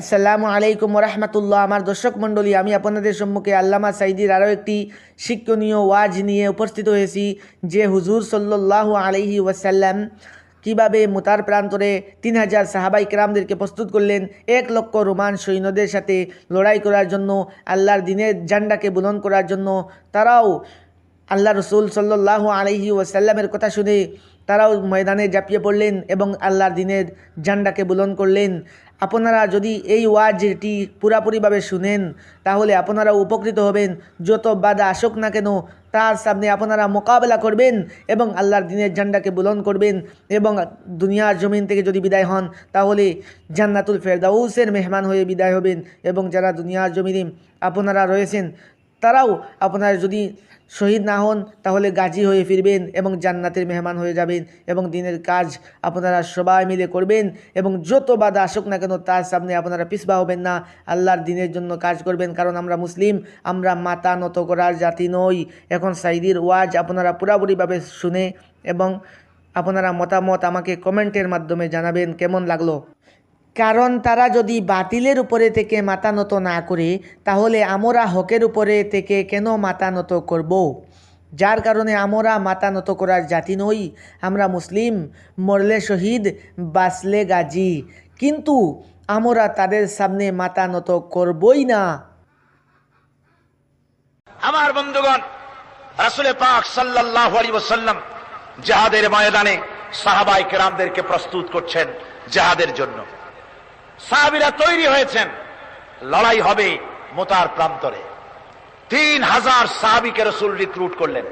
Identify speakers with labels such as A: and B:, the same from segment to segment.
A: আসসালামু আলাইকুম রহমতুল্লাহ আমার দর্শক মণ্ডলী, আমি আপনাদের সম্মুখে আল্লামা সাইদির আরও একটি শিক্ষণীয় ওয়াজ নিয়ে উপস্থিত হয়েছি, যে হুজুর সাল্লাহ আলহি ওয়াসাল্লাম কীভাবে মুতার প্রান্তরে তিন হাজার সাহাবাই কেরামদেরকে প্রস্তুত করলেন, এক লক্ষ রোমান সৈন্যদের সাথে লড়াই করার জন্য, আল্লাহর দিনের জান্ডাকে বুলন করার জন্য, তারাও আল্লাহ রসুল সাল্লাহ আলহি ওয়াসাল্লামের কথা শুনে তারাও ময়দানে ঝাঁপিয়ে পড়লেন এবং আল্লাহর দিনের ঝান্ডাকে বুলন করলেন। আপনারা যদি এই ওয়াজটি পুরাপুরিভাবে শুনেন, তাহলে আপনারা উপকৃত হবেন। যত বাধা আসুক না কেন, তার সামনে আপনারা মোকাবেলা করবেন এবং আল্লাহর দিনের ঝান্ডাকে বুলন করবেন এবং দুনিয়ার জমিন থেকে যদি বিদায় হন, তাহলে জান্নাতুল ফেরদাউসের মেহমান হয়ে বিদায় হবেন এবং যারা দুনিয়ার জমিনে আপনারা রয়েছেন তারাও আপনারা যদি শহীদ না হন, তাহলে গাজী হয়ে ফিরবেন এবং জান্নাতের মেহমান হয়ে যাবেন এবং দিনের কাজ আপনারা সবাই মিলে করবেন এবং যত বাধা আসুক না কেন, তার সামনে আপনারা পিছবা হবেন না। আল্লাহর দিনের জন্য কাজ করবেন, কারণ আমরা মুসলিম, আমরা মাতা নত করার জাতি নই। এখন সাইদির ওয়াজ আপনারা পুরাপুরিভাবে শুনে এবং আপনারা মতামত আমাকে কমেন্টের মাধ্যমে জানাবেন, কেমন লাগল? কারণ তারা যদি বাতিলের উপরে থেকে মাথা নত না করে, তাহলে আমরা হকের উপরে থেকে কেন মাথা নত করব? যার কারণে আমরা মাথা নত করার জাতি নই, আমরা মুসলিম, মরলে শহীদ বাসলে গাজী। কিন্তু আমরা তাদের সামনে মাথা নত করবই না।
B: আমার বন্ধুগণ রাসুলে পাক সাল্লাহ আলী ওসাল্লাম জাহাদের ময়দানে সাহাবাই কেরামদেরকে প্রস্তুত করছেন জাহাদের জন্য। সাহাবিরা তৈরি হয়েছেন। লড়াই হবে মোতার প্রান্তরে। তিন হাজার সাহাবিকে রসুল রিক্রুট করলেন।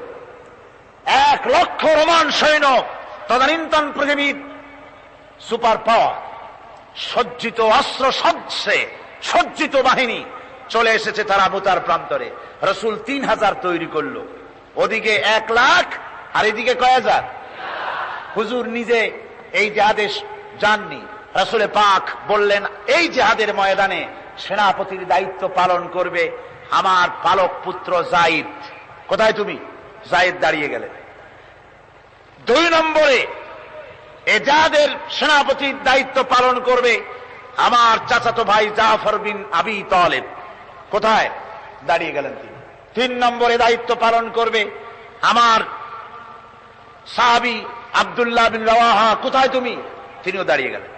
B: এক লক্ষ রোমান সৈন্য, তদানীন্তন পৃথিবীর সুপার পাওয়ার সজ্জিত অস্ত্র সজ্জে সজ্জিত বাহিনী চলে এসেছে তারা মোতার প্রান্তরে। রসুল তিন হাজার তৈরি করল। ওদিকে এক লাখ, আর এদিকে কয় হাজার? হুজুর নিজে এই যে আদেশ যাননি রসুলে পাক বললেন, এই জেহাদের ময়দানে সেনাপতির দায়িত্ব পালন করবে আমার পালক পুত্র জাইদ। কোথায় তুমি? জাইদ দাঁড়িয়ে গেলেন। দুই নম্বরে, এ এজাদের সেনাপতির দায়িত্ব পালন করবে আমার চাচাতো ভাই জাফর বিন আবি তলেব। কোথায়? দাঁড়িয়ে গেলেন তিনি। তিন নম্বরে, দায়িত্ব পালন করবে আমার সাহাবি আবদুল্লাহ বিন রাওয়াহা। কোথায় তুমি? তিনিও দাঁড়িয়ে গেলেন।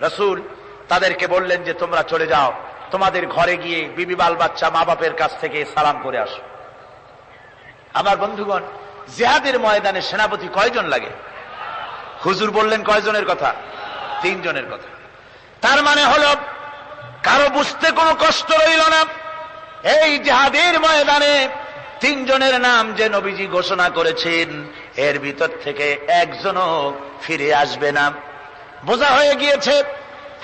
B: রসুল, তাদেরকে বললেন যে তোমরা চলে যাও। তোমাদের ঘরে গিয়ে বিবি বাল বাচ্চা মা বাপের কাছ থেকে সালাম করে আসো। আমার বন্ধুগণ, জেহাদের ময়দানে সেনাপতি কয়জন লাগে? হুজুর বললেন কয়জনের কথা? তিনজনের কথা। তার মানে হলো, কারও বুঝতে কোনো কষ্ট রইল না। এই জেহাদের ময়দানে তিনজনের নাম যে নবীজি ঘোষণা করেছেন, এর ভিতর থেকে একজনও ফিরে আসবে না। বোঝা হয়ে গিয়েছে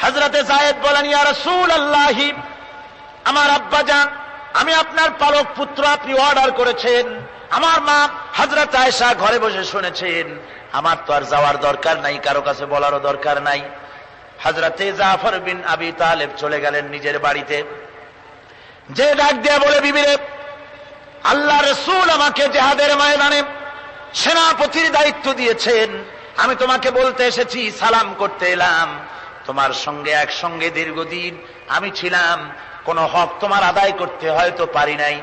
B: হাজরাতে জায়েদ বলেন, ইয়া রাসূল আল্লাহি আমার আব্বা যান, আমি আপনার পালক পুত্র আপনি অর্ডার করেছেন, আমার মা হাজরত আয়েশা ঘরে বসে শুনেছেন, আমার তো আর যাওয়ার দরকার নাই, কারও কাছে বলারও দরকার নাই। হাজরাতে জাফর বিন আবি তালেব চলে গেলেন নিজের বাড়িতে। যে ডাক দেয়া বলে, বিবিরে, আল্লাহ রসুল আমাকে জেহাদের ময়দানে সেনাপতির দায়িত্ব দিয়েছেন আমি তোমাকে বলতে এসেছি, সালাম করতে এলাম। তোমার সঙ্গে একসঙ্গে দীর্ঘদিন আমি ছিলাম। কোন হক তোমার আদায় করতে হয়তো পারি নাই।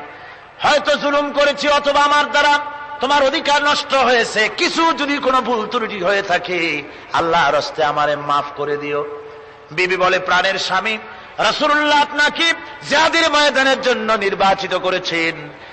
B: হয়তো জুলুম করেছি অথবা আমার দ্বারা তোমার অধিকার নষ্ট হয়েছে। কিছু যদি কোনো ভুল ত্রুটি হয়ে থাকে আল্লাহ রস্তে আমারে মাফ করে দিও। বিবি বলে, প্রাণের স্বামী রাসুল্লাহ আপনাকে জাদির ময়দানের জন্য নির্বাচিত করেছেন।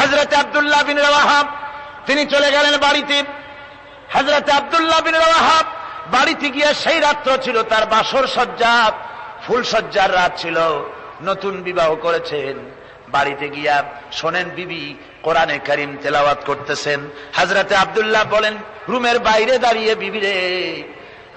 B: হজরত আবদুল্লাহ বিন রাহাব তিনি চলে গেলেন বাড়িতে। হজরত আবদুল্লাহ বিন রাহাব বাড়িতে গিয়ে সেই রাত্র ছিল, তার বাসর সজ্জা, ফুল সজ্জার রাত ছিল। নতুন বিবাহ করেছেন। বাড়িতে গিয়া শোনেন বিবি কোরআনে করিম তেলাওয়াত করতেছেন। হাজরাতে আবদুল্লাহ বলেন, রুমের বাইরে দাঁড়িয়ে বিবি রে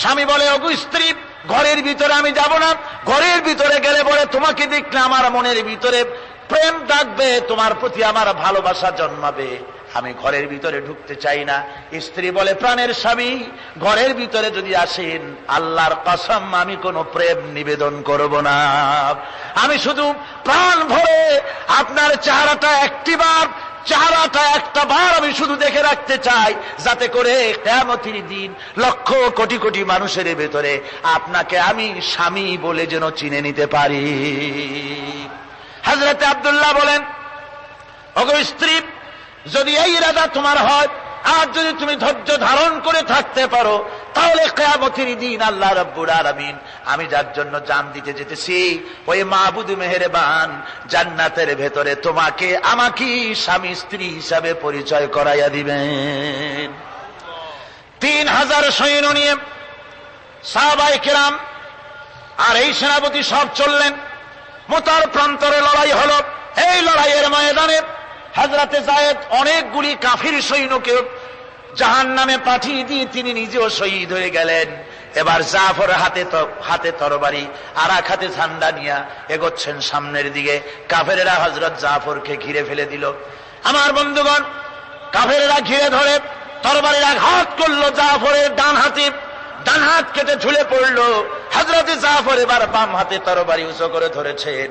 B: স্বামী বলে অগু স্ত্রী, ঘরের ভিতরে আমি যাব না। ঘরের ভিতরে গেলে বলে, তোমাকে দেখলে আমার মনের ভিতরে প্রেম থাকবে তোমার প্রতি আমার ভালোবাসা জন্মাবে। আমি ঘরের ভিতরে ঢুকতে চাই না। স্ত্রী বলে, প্রাণের স্বামী, ঘরের ভিতরে যদি আসেন, আল্লাহর কসম, আমি কোনো প্রেম নিবেদন করব না। আমি শুধু প্রাণ ভরে আপনার চেহারাটা একটিবার, চেহারাটা একটা বার আমি শুধু দেখে রাখতে চাই, যাতে করে কেমতির দিন লক্ষ কোটি কোটি মানুষের ভেতরে আপনাকে আমি স্বামী বলে যেন চিনে নিতে পারি। হাজরতে আবদুল্লাহ বলেন অগো স্ত্রী যদি এই ইরাদা তোমার হয়, আর যদি তুমি ধৈর্য ধারণ করে থাকতে পারো, তাহলে কেয়ামতির দিন আল্লাহ রব্বুর আলমিন, আমি যার জন্য জান দিতে যেতেছি, ওই মাহবুদ মেহেরবান জান্নাতের ভেতরে তোমাকে আমাকে স্বামী স্ত্রী হিসাবে পরিচয় করাইয়া দিবেন। তিন হাজার সৈন্য নিয়ে সাহাবাই কেরাম আর এই সেনাপতি সব চললেন। মোতার প্রান্তরে লড়াই হল। এই লড়াইয়ের ময়দানে হাজরাতে জায়েদ অনেকগুলি কাফির সৈন্যকে জাহান নামে পাঠিয়ে দিয়ে তিনি নিজেও শহীদ হয়ে গেলেন। এবার জাফর হাতে হাতে তরবারি আর এক হাতে ঝান্ডা নিয়া এগোচ্ছেন সামনের দিকে। কাফেরেরা হজরত জাফরকে ঘিরে ফেলে দিল। আমার বন্ধুগণ, কাফেরেরা ঘিরে ধরে তরবারির আঘাত করল জাফরের ডান হাতে। ডান হাত কেটে ঝুলে পড়ল। হজরতে জাফর এবার বাম হাতে তরবারি উঁচু করে ধরেছেন।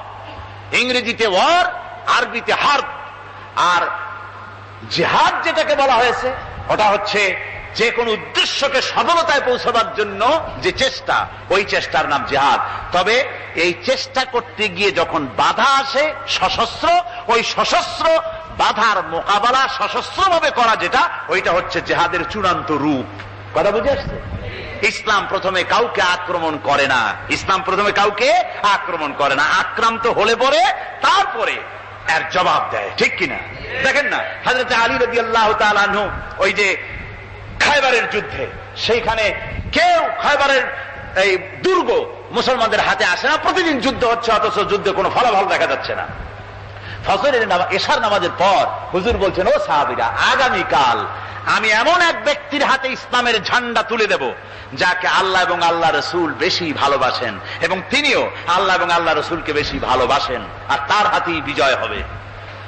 B: ইংরেজিতে ওয়ার, আরবিতে হার্ব। আর জেহাদ যেটাকে বলা হয়েছে, ওটা হচ্ছে যে কোন উদ্দেশ্যকে সফলতায় পৌঁছাবার জন্য যে চেষ্টা, ওই চেষ্টার নাম জেহাদ। তবে এই চেষ্টা করতে গিয়ে যখন বাধা আসে, সশস্ত্র, ওই সশস্ত্র বাধার মোকাবেলা সশস্ত্র ভাবে করা যেটা, ওইটা হচ্ছে জেহাদের চূড়ান্ত রূপ। কথা বুঝে আসছে? ইসলাম প্রথমে কাউকে আক্রমণ করে না। ইসলাম প্রথমে কাউকে আক্রমণ করে না। আক্রান্ত হলে পরে তারপরে এর জবাব দেয়। ঠিক কিনা? দেখেন না হাজরত আলী রবি আল্লাহ ওই যে খাইবারের যুদ্ধে, সেইখানে কেউ খাইবারের এই দুর্গ মুসলমানদের হাতে আসে না। প্রতিদিন যুদ্ধ হচ্ছে, অথচ যুদ্ধে কোনো ফলাফল দেখা যাচ্ছে না। ফজরের এশার নামাজের পর হুজুর বলছেন, ও সাহাবিরা, আগামীকাল আমি এমন এক ব্যক্তির হাতে ইসলামের ঝান্ডা তুলে দেব, যাকে আল্লাহ এবং আল্লাহ রসুল বেশি ভালোবাসেন, এবং তিনিও আল্লাহ এবং আল্লাহ রসুলকে বেশি ভালোবাসেন, আর তার হাতেই বিজয় হবে।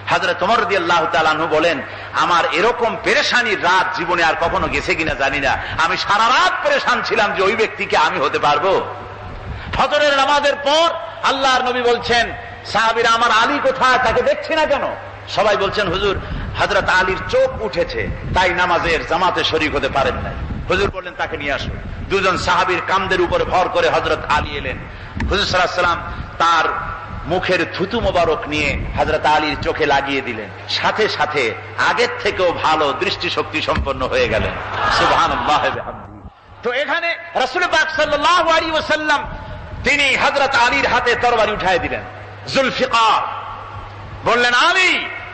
B: হাজরে তোমার দিয়ে আল্লাহ তালু বলেন, আমার এরকম পেরেশানির রাত জীবনে আর কখনো গেছে কিনা জানি না। আমি সারা রাত পেরেশান ছিলাম যে ওই ব্যক্তিকে আমি হতে পারব। ফজরের নামাজের পর আল্লাহর নবী বলছেন, সাহাবিরা আমার আলী কোথায়? তাকে দেখছি না কেন? সবাই বলছেন, হুজুর হজরত আলীর চোখ উঠেছে, তাই নামাজের জামাতে শরিক হতে পারেন নাই। হুজুর বললেন, তাকে নিয়ে আসুন। দুজন সাহাবির কামদের উপরে ভর করে হজরত আলী এলেন। হুজুর সাল্লাম তার মুখের থুতু মোবারক নিয়ে হজরত আলীর চোখে লাগিয়ে দিলেন। সাথে সাথে আগের থেকেও ভালো দৃষ্টিশক্তি সম্পন্ন হয়ে গেলেন। তো এখানে রসুল পাক তিনি হজরত আলীর হাতে তরবারি উঠাই দিলেন। জুলফিকার। বললেন, আলী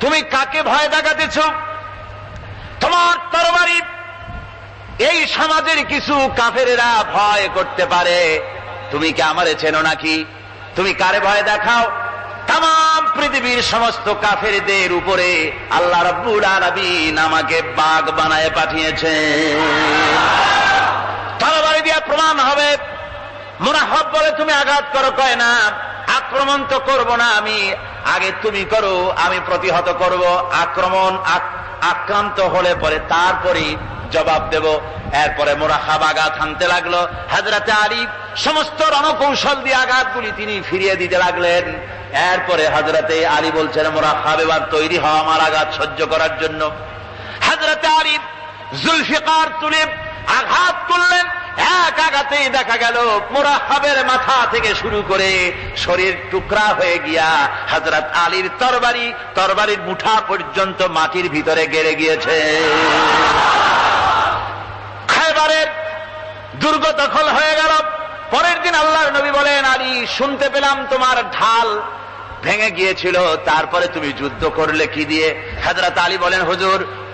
B: তুমি কাকে ভয় দেখাতেছ? তোমার তরবারি, এই সমাজের কিছু কাফেরেরা ভয় করতে পারে। তুমি কি আমারে চেনো নাকি? তুমি কারে ভয় দেখাও? তাম পৃথিবীর সমস্ত কাফেরদের উপরে আল্লাহ রব্বুল আলমিন আমাকে বাঘ বানায় পাঠিয়েছে তরবারি দিয়ে প্রমাণ হবে। মোনাহব বলে তুমি আঘাত করো, কয় না? আক্রমণ তো করব না আমি। আগে তুমি করো, আমি প্রতিহত করব। আক্রমণ আক্রান্ত হলে পরে তারপরে জবাব দেব। এরপরে মোরাহাব আঘাত হানতে লাগল। হাজরাতে আলী সমস্ত রণকৌশল দিয়ে আঘাতগুলি তিনি ফিরিয়ে দিতে লাগলেন। এরপরে হাজরাতে আলী বলছেন মোরাহাব এবার তৈরি হওয়া আমার আঘাত সহ্য করার জন্য। হাজরাতে আলী জুলফিকার তুলে আঘাত করলেন এক আঘাতেই দেখা গেল মোরাহাবের মাথা থেকে শুরু করে শরীর টুকরা হয়ে গিয়া হাজরাত আলীর তরবারি, তরবারির মুঠা পর্যন্ত মাটির ভিতরে গেড়ে গিয়েছে। খাইবারের দুর্গ দখল হয়ে গেল। পরের দিন আল্লাহর নবী বলেন, আলী, শুনতে পেলাম তোমার ঢাল ভেঙে গিয়েছিল, তারপরে তুমি যুদ্ধ করলে কি দিয়ে? হাজরাত আলী বলেন, হুজুর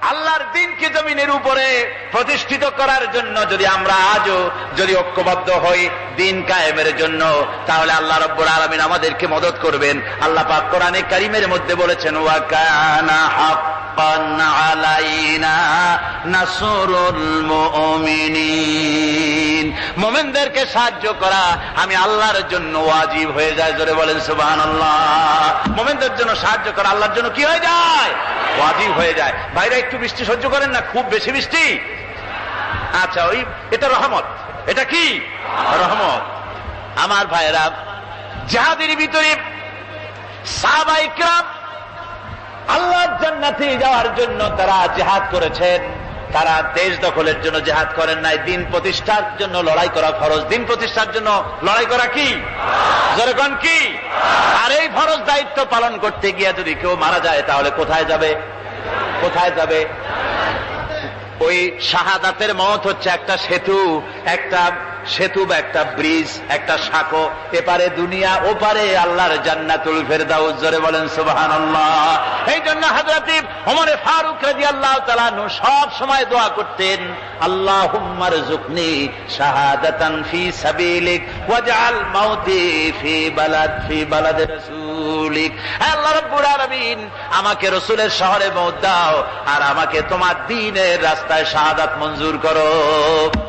B: আল্লাহর দিনকে জমিনের উপরে প্রতিষ্ঠিত করার জন্য যদি আমরা আজও যদি ঐক্যবদ্ধ হই, দিন কায়েমের জন্য, তাহলে আল্লাহ রব্বুর আলমিন আমাদেরকে মদত করবেন। আল্লাহ পাক কোরআনে কারিমের মধ্যে বলেছেন ওয়াকানা হাক্কান আলাইনা নাসরুল মুমিনিন। মোমেনদেরকে সাহায্য করা আমি আল্লাহর জন্য ওয়াজিব হয়ে যায়, জোরে বলেন সুবহানাল্লাহ। মোমেনদের জন্য সাহায্য করা আল্লাহর জন্য কি হয়ে যায়? ওয়াজিব হয়ে যায়। একটু বৃষ্টি সহ্য করেন না, খুব বেশি বৃষ্টি। আচ্ছা ওই, এটা রহমত। এটা কি? রহমত। আমার ভাইরা যাহাদের ভিতরে সাহাবাইকরাম আল্লাহর জান্নাতে যাওয়ার জন্য তারা জেহাদ করেছেন, তারা দেশ দখলের জন্য জেহাদ করেন নাই। দিন প্রতিষ্ঠার জন্য লড়াই করা ফরজ। দিন প্রতিষ্ঠার জন্য লড়াই করা কি? যেরকম কি? আর এই ফরজ দায়িত্ব পালন করতে গিয়ে যদি কেউ মারা যায়, তাহলে কোথায় যাবে? কোথায় যাবে? ওই শাহাদাতের মত হচ্ছে একটা সেতু একটা সেতু বা একটা ব্রিজ, একটা সাঁকো, এপারে দুনিয়া, ওপারে আল্লাহর জান্নাতুল ফেরদাউস। জোরে বলেন, সুবহানাল্লাহ। এই জন্য হযরত ওমরে ফারুক রাদিয়াল্লাহু তাআলা নু সব সময় দোয়া করতেন আল্লাহুম্মার জুকনি শাহাদাতান ফি সাবিলিক ওয়াজআল মাউতি ফি বালাদ ফি বালাদ রাসূলিক। আল্লাহ রাব্বুল আলামিন, আমাকে রাসূলের শহরে মওত দাও, আর আমাকে তোমার দ্বীনের রাস্তায় শাহাদাত মঞ্জুর করো।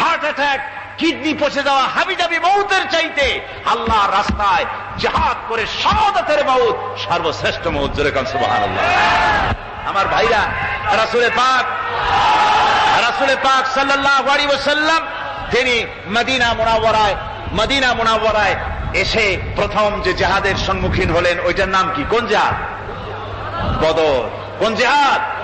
B: heart attack, kidney পচে যাওয়া, হাবিজাবি মৌতের চাইতে আল্লাহ রাস্তায় জাহাদ করে সমাদতের মৌত, সর্বশ্রেষ্ঠ মৌত যেরকম সুবাহ আমার ভাইরা, রাসুলে পাক রাসুলে পাক সাল্লাহ আলী ওসাল্লাম তিনি মদিনা মোনাওয়ারায় মদিনা মোনাওয়ারায় এসে প্রথম যে জাহাদের সম্মুখীন হলেন, ওইটার নাম কি? কোন জাহাদ? বদর। কোন জেহাদ?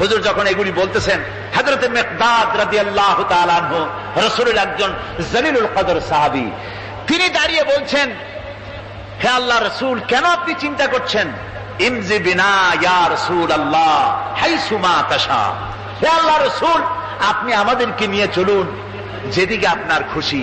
B: হুজুর যখন এগুলি বলতেছেন হজরত রসুলের একজন জলিলুল কদর সাহাবি, তিনি দাঁড়িয়ে বলছেন, হে আল্লাহ রসুল, কেন আপনি চিন্তা করছেন? ইমজি বিনা আপনি আমাদেরকে নিয়ে চলুন, যেদিকে আপনার খুশি।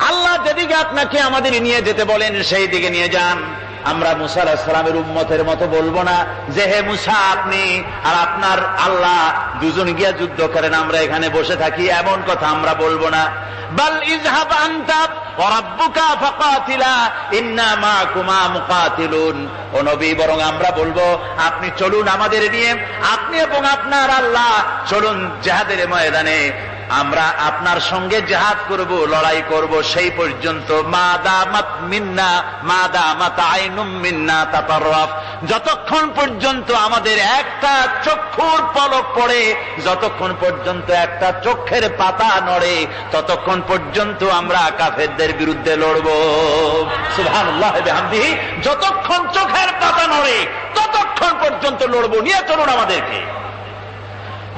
B: আল্লাহ যেদিকে আপনাকে আমাদের নিয়ে যেতে বলেন, সেই দিকে নিয়ে যান। আমরা মুসা আলাহিসামের উম্মতের মতো বলব না যে, হে মুসা, আপনি আর আপনার আল্লাহ দুজন গিয়া যুদ্ধ করেন, আমরা এখানে বসে থাকি। এমন কথা আমরা বলব না। আমরা বলব, আপনি চলুন আমাদের নিয়ে, আপনি এবং আপনার আল্লাহ চলুন জেহাদের ময়দানে। আমরা আপনার সঙ্গে জেহাদ করব, লড়াই করব, সেই পর্যন্ত মিন্না মিন্না যতক্ষণ পর্যন্ত আমাদের একটা চক্ষুর পলক পড়ে, যতক্ষণ পর্যন্ত একটা চোখের পাতা নড়ে, ততক্ষণ পর্যন্ত আমরা কাফেরদের বিরুদ্ধে লড়ব। বিহামদিহি যতক্ষণ চোখের পাতা নড়ে, ততক্ষণ পর্যন্ত লড়ব। নিয়ে চলুন আমাদেরকে।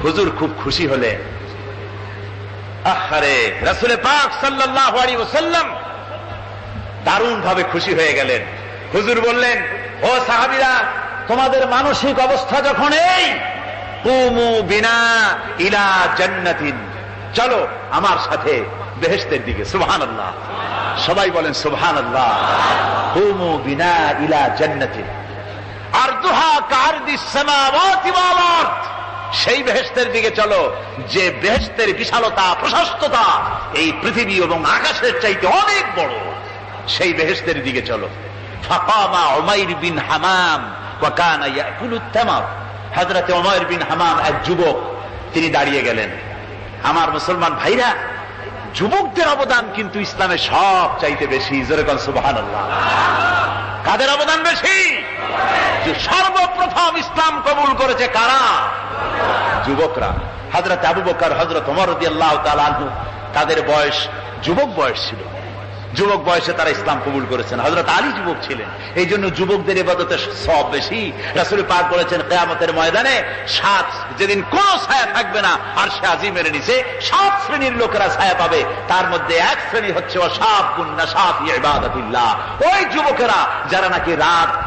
B: হুজুর খুব খুশি হলে আহারে, রাসুলে পাক সাল্লাহ ওসাল্লাম দারুণ ভাবে খুশি হয়ে গেলেন। হুজুর বললেন, ও সাহাবিরা, তোমাদের মানসিক অবস্থা যখন এই, কুমু বিনা ইলা জান্নাতিন। চলো আমার সাথে বেহেস্তের দিকে সুবহান আল্লাহ সবাই বলেন সুবহান আল্লাহ কুমু বিনা ইলা জান্নাতিন। আর দুহা কারদিস সামাওয়াতি ওয়াল সেই বেহেস্তের দিকে চলো। যে বেহেস্তের বিশালতা, প্রশস্ততা এই পৃথিবী এবং আকাশের চাইতে অনেক বড়। সেই বেহেস্তের দিকে চলো। আমার মুসলমান যুবকদের অবদান কিন্তু সব চাইতে বেশি। কাদের অবদান বেশি? সর্বপ্রথম ইসলাম কবুল করেছে কারা? যুবকরা হজরত আবু বকর হজরত অমর আল্লাহ তালু তাদের বয়স, যুবক বয়স ছিল। যুবক বয়সে তারা ইসলাম কবুল করেছেন। হজরত আলী যুবক ছিলেন। এই জন্য যুবকদের এবাদতে সব বেশি। রাসুল পাক বলেছেন, কেয়ামতের ময়দানে সাত, যেদিন কোন ছায়া থাকবে না আর সে আজিমের নিচে সাত শ্রেণির লোকেরা ছায়া পাবে। তার মধ্যে এক শ্রেণি হচ্ছে অসাব গুন্না সাফ ইবাদতিল্লাহ। ওই যুবকেরা, যারা নাকি রাত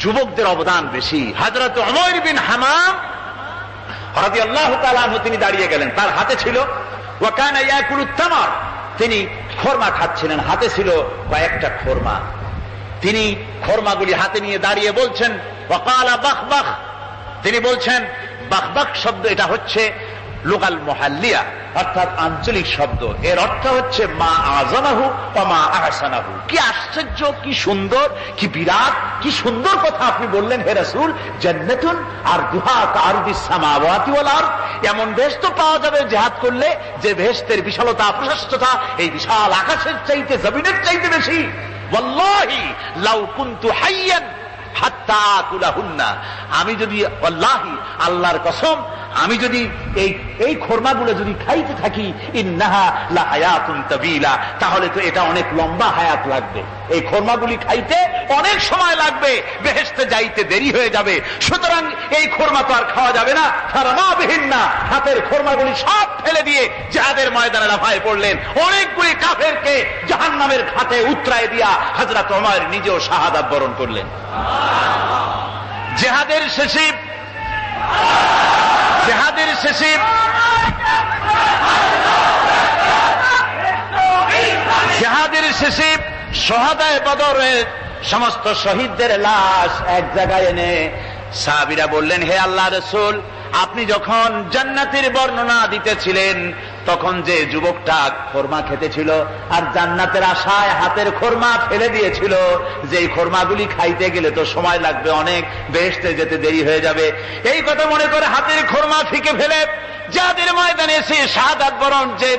B: যুবকদের অবদান বেশি। হাজরত অমর বিন হামাম তিনি দাঁড়িয়ে গেলেন। তার হাতে ছিল ওয়াকান তিনি খোরমা খাচ্ছিলেন। হাতে ছিল কয়েকটা খোরমা। তিনি খোরমাগুলি হাতে নিয়ে দাঁড়িয়ে বলছেন ওয়াকালা বাখ বাখ তিনি বলছেন বাখ শব্দ এটা হচ্ছে লোকাল মহাল্লিয়া, অর্থাৎ আঞ্চলিক শব্দ। এর অর্থ হচ্ছে মা আজানাহু বা মা আহসানাহু। কি আশ্চর্য, কি সুন্দর, কি বিরাট, কি সুন্দর কথা আপনি বললেন, হে রাসূল, জান্নাতুন আর দুহা কারদি সামাওয়াতি ওয়াল আরদ। এমন বেশ তো পাওয়া যাবে জিহাদ করলে, যে বেহেশতের বিশালতা, প্রশস্ততা, এই বিশাল আকাশের চাইতে, জমিনের চাইতে বেশি। ওয়াল্লাহি লাউ কুনতু হাইয়ান হাত্তা কুলাহুন্না আমি যদি আল্লাহি আল্লাহর কসম আমি যদি এই এই খোরমাগুলো যদি খাইতে থাকি ইন্নাহা হায়াতুন তাবিলা তাহলে তো এটা অনেক লম্বা হায়াত লাগবে। এই খোরমাগুলি খাইতে অনেক সময় লাগবে বেহেস্তে যাইতে দেরি হয়ে যাবে। সুতরাং এই খোরমা তো আর খাওয়া যাবে না। ফারামা বিহীন না হাতের খোরমাগুলি সব ফেলে দিয়ে যাহাদের ময়দানে লাফায় পড়লেন। অনেকগুলি কাফেরকে জাহান্নামের খাতে উতরায় দিয়া হাজরা তোমার নিজেও শাহাদাত বরণ করলেন। জেহাদের শেষে জেহাদের শেষে জেহাদের শেষে সহাদায় বদরের সমস্ত শহীদদের লাশ এক জায়গায় এনে সাহাবিরা বললেন, হে আল্লাহ রসুল আপনি যখন জান্নাতের বর্ণনা দিতেছিলেন, তখন যে যুবকটা খোরমা খেতেছিল আর জান্নাতের আশায় হাতের খোরমা ফেলে দিয়েছিল যে খোরমা খোরমাগুলি খাইতে গেলে তো সময় লাগবে অনেক বেহেস্তে যেতে দেরি হয়ে যাবে। এই কথা মনে করে হাতের খোরমা ফিকে ফেলে, যাদের ময়দানে সে সাদ বরণ যে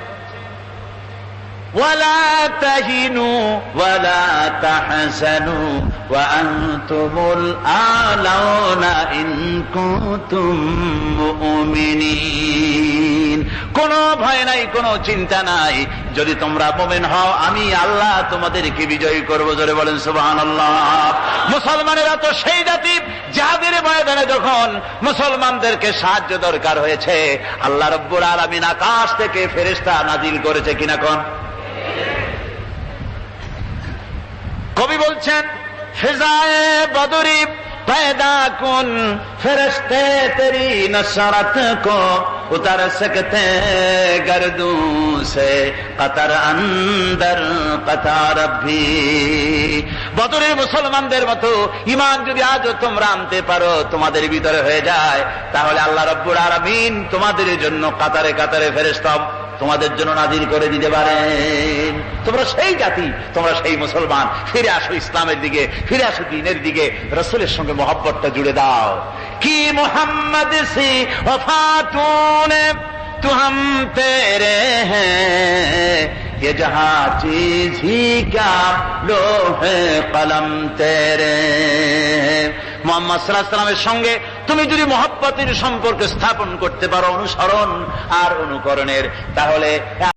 B: ولا تهنوا ولا تحزنوا وأنتم الأعلون إن كنتم مؤمنين কোনো ভয় নাই কোনো চিন্তা নাই যদি তোমরা মোমেন হও আমি আল্লাহ তোমাদেরকে বিজয়ী করব জোরে বলেন সুবাহান মুসলমানেরা তো সেই জাতি যাদের ময়দানে যখন মুসলমানদেরকে সাহায্য দরকার হয়েছে আল্লাহ রব্বুর আলমিন আকাশ থেকে ফেরেস্তা নাজিল করেছে কিনা কোন কবি বলছেন ফেজায় বদরি पैदा कुन फरिश्ते तेरी नसरत को उतर सकते गर्दू से कतर अंदर कतार भी বদরের মুসলমানদের মতো ইমান যদি আজও তোমরা আনতে পারো তোমাদের ভিতরে হয়ে যায় তাহলে আল্লাহ রব্বুর আরামিন তোমাদের জন্য কাতারে কাতারে ফেরেস্তাম তোমাদের জন্য নাজির করে দিতে পারেন তোমরা সেই জাতি তোমরা সেই মুসলমান ফিরে আসো ইসলামের দিকে ফিরে আসো দিনের দিকে রসুলের সঙ্গে মহব্বতটা জুড়ে দাও কি মোহাম্মদ সি ওফাতুন তু হাম তেরে হ্যাঁ ये जहां चीज ही क्या लो है कलम तेरे মোহাম্মদ সাল্লামের সঙ্গে তুমি যদি মহব্বতের সম্পর্ক স্থাপন করতে পারো অনুসরণ আর অনুকরণের তাহলে